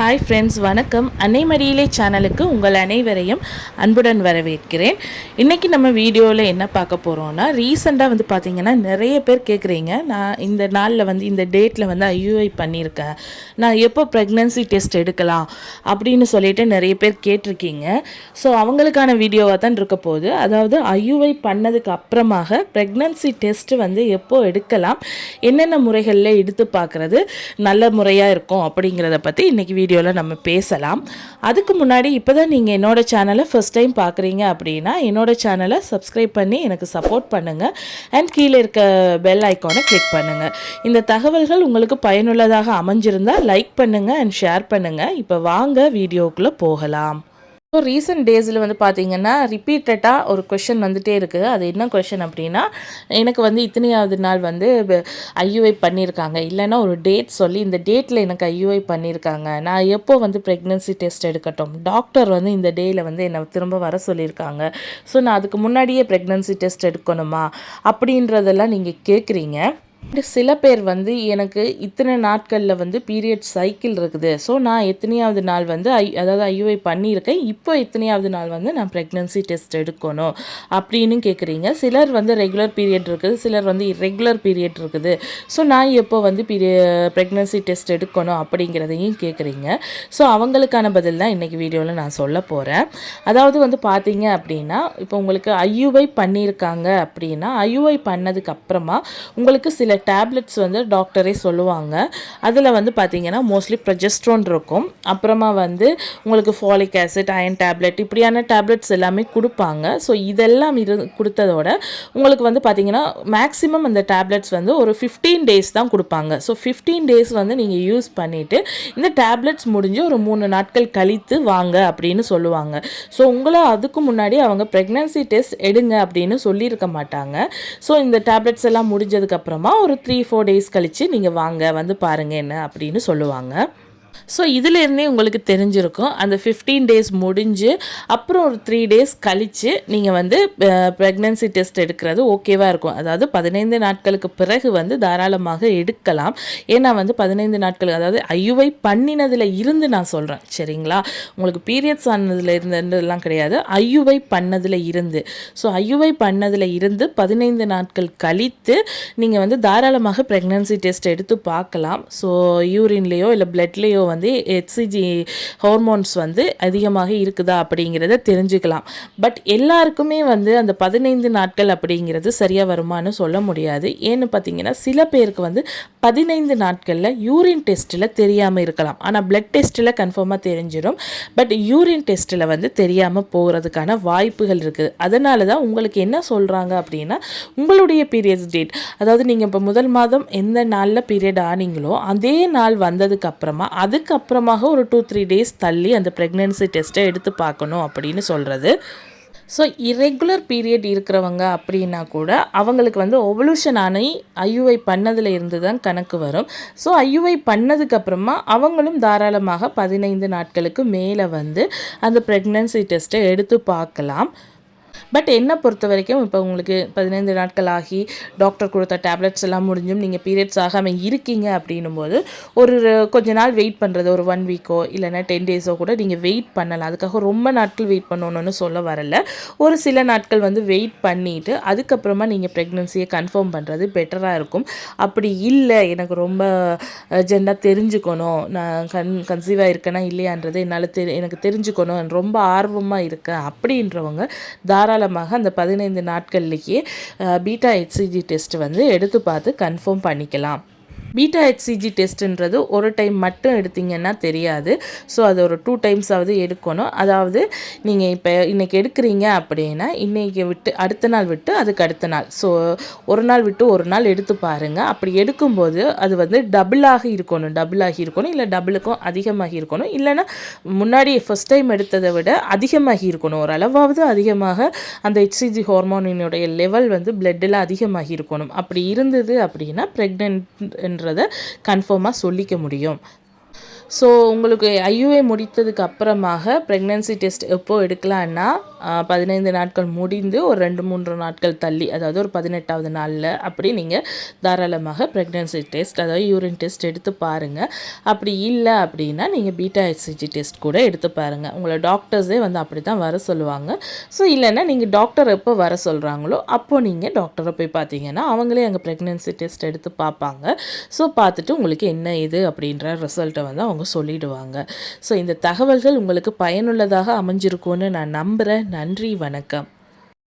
Hi friends வணக்கம். அன்னை மடியிலே சேனலுக்கு உங்கள் அனைவரையும் அன்புடன் வரவேற்கிறேன். இன்றைக்கி நம்ம வீடியோவில் என்ன பார்க்க போகிறோம்னா ரீசெண்டாக வந்து பார்த்திங்கன்னா நிறைய பேர் கேட்குறீங்க நான் இந்த நாளில் வந்து இந்த டேட்டில் வந்து ஐயூஐ பண்ணியிருக்கேன் நான் எப்போ ப்ரெக்னன்சி டெஸ்ட் எடுக்கலாம் அப்படின்னு சொல்லிட்டு நிறைய பேர் கேட்டிருக்கீங்க. ஸோ அவங்களுக்கான வீடியோவாக தான் இருக்க போகுது. அதாவது ஐயூஐ பண்ணதுக்கு அப்புறமாக ப்ரெக்னன்சி டெஸ்ட் வந்து எப்போ எடுக்கலாம்? என்னென்ன முறைகளில் எடுத்து பார்க்குறது நல்ல முறையாக இருக்கும் அப்படிங்கிறத பற்றி இன்றைக்கி வீடியோ வீடியோவில் நம்ம பேசலாம். அதுக்கு முன்னாடி இப்போ தான் நீங்கள் என்னோடய சேனலை ஃபஸ்ட் டைம் பார்க்குறீங்க அப்படின்னா என்னோடய சேனலை சப்ஸ்கிரைப் பண்ணி எனக்கு சப்போர்ட் பண்ணுங்கள் அண்ட் கீழே இருக்க பெல் ஐக்கானை கிளிக் பண்ணுங்கள் இந்த தகவல்கள் உங்களுக்கு பயனுள்ளதாக அமைஞ்சிருந்தால் லைக் பண்ணுங்கள் அண்ட் ஷேர் பண்ணுங்கள் இப்போ வாங்க வீடியோக்குள்ளே போகலாம். ஸோ ரீசெண்ட் டேஸில் வந்து பார்த்தீங்கன்னா ரிப்பீட்டடாக ஒரு கொஷின் வந்துட்டே இருக்குது அது என்ன கொஷின் அப்படின்னா எனக்கு வந்து இத்தனையாவது நாள் வந்து ஐயுஐ பண்ணியிருக்காங்க இல்லைன்னா ஒரு டேட் சொல்லி இந்த டேட்டில் எனக்கு ஐயுஐ பண்ணியிருக்காங்க நான் எப்போ வந்து ப்ரெக்னென்சி டெஸ்ட் எடுக்கட்டும்? டாக்டர் வந்து இந்த டேயில் வந்து என்னை திரும்ப வர சொல்லியிருக்காங்க. ஸோ நான் அதுக்கு முன்னாடியே ப்ரெக்னென்சி டெஸ்ட் எடுக்கணுமா? அப்படின்றதெல்லாம் நீங்கள் கேட்குறீங்க சில பேர் வந்து எனக்கு இத்தனை நாட்களில் வந்து பீரியட் சைக்கிள் இருக்குது. ஸோ நான் எத்தனையாவது நாள் வந்து ஐ அதாவது ஐயுஐ பண்ணியிருக்கேன். இப்போ எத்தனையாவது நாள் வந்து நான் ப்ரெக்னென்சி டெஸ்ட் எடுக்கணும் அப்படின்னு கேட்குறீங்க சிலர் வந்து ரெகுலர் பீரியட் இருக்குது. சிலர் வந்து இரெகுலர் பீரியட் இருக்குது. ஸோ நான் எப்போ வந்து பீரிய ப்ரெக்னன்சி டெஸ்ட் எடுக்கணும் அப்படிங்கிறதையும் கேட்குறீங்க ஸோ அவங்களுக்கான பதில் தான் இன்றைக்கி வீடியோவில் நான் சொல்ல போகிறேன் அதாவது வந்து பார்த்தீங்க அப்படின்னா இப்போ உங்களுக்கு ஐயுஐ பண்ணியிருக்காங்க அப்படின்னா ஐயுஐ பண்ணதுக்கப்புறமா உங்களுக்கு சில சில டேப்லெட்ஸ் வந்து டாக்டரே சொல்லுவாங்க. அதில் வந்து பார்த்திங்கன்னா மோஸ்ட்லி ப்ரொஜெஸ்ட்ரோன் இருக்கும். அப்புறமா வந்து உங்களுக்கு ஃபாலிக் ஆசிட் அயன் டேப்லெட் இப்படியான டேப்லெட்ஸ் எல்லாமே கொடுப்பாங்க. ஸோ இதெல்லாம் இரு கொடுத்ததோட உங்களுக்கு வந்து பார்த்திங்கன்னா மேக்ஸிமம் அந்த டேப்லெட்ஸ் வந்து ஒரு ஃபிஃப்டீன் டேஸ் தான் கொடுப்பாங்க. ஸோ ஃபிஃப்டீன் டேஸ் வந்து நீங்கள் யூஸ் பண்ணிவிட்டு இந்த டேப்லெட்ஸ் முடிஞ்சு ஒரு மூணு நாட்கள் கழித்து வாங்க அப்படின்னு சொல்லுவாங்க. ஸோ உங்களை அதுக்கு முன்னாடி அவங்க ப்ரெக்னன்சி டெஸ்ட் எடுங்க அப்படின்னு சொல்லியிருக்க மாட்டாங்க. ஸோ இந்த டேப்லெட்ஸ் எல்லாம் முடிஞ்சதுக்கப்புறமா ஒரு த்ரீ ஃபோர் டேஸ் கழித்து நீங்கள் வாங்க வந்து பாருங்கள் என்ன அப்படின்னு சொல்லுவாங்க. ஸோ இதுலேருந்தே உங்களுக்கு தெரிஞ்சிருக்கும். அந்த ஃபிஃப்டீன் டேஸ் முடிஞ்சு அப்புறம் ஒரு த்ரீ டேஸ் கழித்து நீங்கள் வந்து ப்ரெக்னன்சி டெஸ்ட் எடுக்கிறது ஓகேவாக இருக்கும். அதாவது பதினைந்து நாட்களுக்கு பிறகு வந்து தாராளமாக எடுக்கலாம். ஏன்னா வந்து பதினைந்து நாட்கள் அதாவது ஐயுவை பண்ணினதில் இருந்து நான் சொல்கிறேன் சரிங்களா? உங்களுக்கு பீரியட்ஸ் ஆனதில் இருந்ததுலாம் கிடையாது. ஐயுவை பண்ணதில் இருந்து. ஸோ ஐயுவை பண்ணதில் இருந்து பதினைந்து நாட்கள் கழித்து நீங்கள் வந்து தாராளமாக ப்ரெக்னன்சி டெஸ்ட் எடுத்து பார்க்கலாம். ஸோ யூரின்லேயோ இல்லை பிளட்லேயோ வந்து வந்து எச்சிஜி ஹார்மோன்ஸ் வந்து அதிகமாக இருக்குதா அப்படிங்கிறத தெரிஞ்சுக்கலாம். பட் எல்லாருக்குமே வந்து அந்த பதினைந்து நாட்கள் அப்படிங்கிறது சரியாக வருமானு சொல்ல முடியாது. ஏன்னு பார்த்தீங்கன்னா சில பேருக்கு வந்து பதினைந்து நாட்களில் யூரின் டெஸ்ட்டில் தெரியாமல் இருக்கலாம். ஆனால் பிளட் டெஸ்ட்டில் கன்ஃபார்மாக தெரிஞ்சிடும் பட் யூரின் டெஸ்ட்டில் வந்து தெரியாமல் போகிறதுக்கான வாய்ப்புகள் இருக்குது அதனால தான் உங்களுக்கு என்ன சொல்கிறாங்க அப்படின்னா உங்களுடைய பீரியட்ஸ் டேட் அதாவது நீங்கள் இப்போ முதல் மாதம் எந்த நாளில் பீரியட் ஆனீங்களோ அதே நாள் வந்ததுக்கு அப்புறமா அது அதுக்கப்புறமாக ஒரு டூ த்ரீ டேஸ் தள்ளி அந்த ப்ரெக்னென்சி டெஸ்ட்டை எடுத்து பார்க்கணும் அப்படின்னு சொல்கிறது ஸோ இரெகுலர் பீரியட் இருக்கிறவங்க அப்படின்னா கூட அவங்களுக்கு வந்து ஒவல்யூஷன் ஆனி ஐயுஐ பண்ணதில் இருந்து தான் கணக்கு வரும். ஸோ ஐயுஐ பண்ணதுக்கப்புறமா அவங்களும் தாராளமாக பதினைந்து நாட்களுக்கு மேலே வந்து அந்த ப்ரெக்னன்சி டெஸ்ட்டை எடுத்து பார்க்கலாம். பட் என்னை பொறுத்த வரைக்கும் இப்போ உங்களுக்கு பதினைந்து நாட்கள் ஆகி டாக்டர் கொடுத்த டேப்லெட்ஸ் எல்லாம் முடிஞ்சும் நீங்கள் பீரியட்ஸ் ஆகாமல் இருக்கீங்க அப்படின்னும் போது ஒரு கொஞ்ச நாள் வெயிட் பண்ணுறது ஒரு ஒன் வீக்கோ இல்லைன்னா டென் டேஸோ கூட நீங்கள் வெயிட் பண்ணலாம். அதுக்காக ரொம்ப நாட்கள் வெயிட் பண்ணணும்னு சொல்ல வரல. ஒரு சில நாட்கள் வந்து வெயிட் பண்ணிவிட்டு அதுக்கப்புறமா நீங்கள் ப்ரெக்னென்சியை கன்ஃபார்ம் பண்ணுறது பெட்டராக இருக்கும். அப்படி இல்லை எனக்கு ரொம்ப அர்ஜெண்டாக தெரிஞ்சுக்கணும். நான் கன் கன்சீவாக இருக்கேனா இல்லையான்றது என்னால் தெரி எனக்கு தெரிஞ்சுக்கணும். ரொம்ப ஆர்வமாக இருக்கேன் அப்படின்றவங்க தாராள தாராளமாக அந்த பதினைந்து நாட்கள்லேயே பீட்டா ஹெச்சிஜி டெஸ்ட் வந்து எடுத்து பார்த்து கன்ஃபார்ம் பண்ணிக்கலாம். பீட்டா ஹெச்சிஜி டெஸ்ட்டுன்றது ஒரு டைம் மட்டும் எடுத்தீங்கன்னா தெரியாது. ஸோ அது ஒரு டூ டைம்ஸாவது எடுக்கணும். அதாவது நீங்கள் இப்போ இன்றைக்கி எடுக்கிறீங்க அப்படின்னா இன்றைக்கி விட்டு அடுத்த நாள் விட்டு அதுக்கு அடுத்த நாள். ஸோ ஒரு நாள் விட்டு ஒரு நாள் எடுத்து பாருங்கள் அப்படி எடுக்கும்போது அது வந்து டபுளாக இருக்கணும். டபுளாகி இருக்கணும். இல்லை டபுளுக்கும் அதிகமாகி இருக்கணும். இல்லைன்னா முன்னாடி ஃபஸ்ட் டைம் எடுத்ததை விட அதிகமாகி இருக்கணும். ஓரளவாவது அதிகமாக அந்த ஹெச்சிஜி ஹார்மோனினுடைய லெவல் வந்து பிளட்டில் அதிகமாகி இருக்கணும். அப்படி இருந்தது அப்படின்னா ப்ரெக்னென்ட் அப்படின்றத கன்ஃபார்மாக சொல்லிக்க முடியும். ஸோ உங்களுக்கு ஐயுஏ முடித்ததுக்கு அப்புறமாக ப்ரெக்னென்சி டெஸ்ட் எப்போது எடுக்கலான்னா பதினைந்து நாட்கள் முடிந்து ஒரு ரெண்டு மூன்று நாட்கள் தள்ளி அதாவது ஒரு பதினெட்டாவது நாளில் அப்படி நீங்கள் தாராளமாக ப்ரெக்னென்சி டெஸ்ட் அதாவது யூரின் டெஸ்ட் எடுத்து பாருங்கள் அப்படி இல்லை அப்படின்னா நீங்கள் பீட்டா ஹெச்சிஜி டெஸ்ட் கூட எடுத்து பாருங்கள் உங்களை டாக்டர்ஸே வந்து அப்படி தான் வர சொல்லுவாங்க. ஸோ இல்லைன்னா நீங்கள் டாக்டர் எப்போ வர சொல்கிறாங்களோ அப்போது நீங்கள் டாக்டரை போய் பார்த்தீங்கன்னா அவங்களே அங்கே ப்ரெக்னென்சி டெஸ்ட் எடுத்து பார்ப்பாங்க. ஸோ பார்த்துட்டு உங்களுக்கு என்ன இது அப்படின்ற ரிசல்ட்டை வந்து அவங்க அவங்க சொல்லிடுவாங்க. ஸோ இந்த தகவல்கள் உங்களுக்கு பயனுள்ளதாக அமைஞ்சிருக்கும்னு நான் நம்புகிறேன் நன்றி வணக்கம்.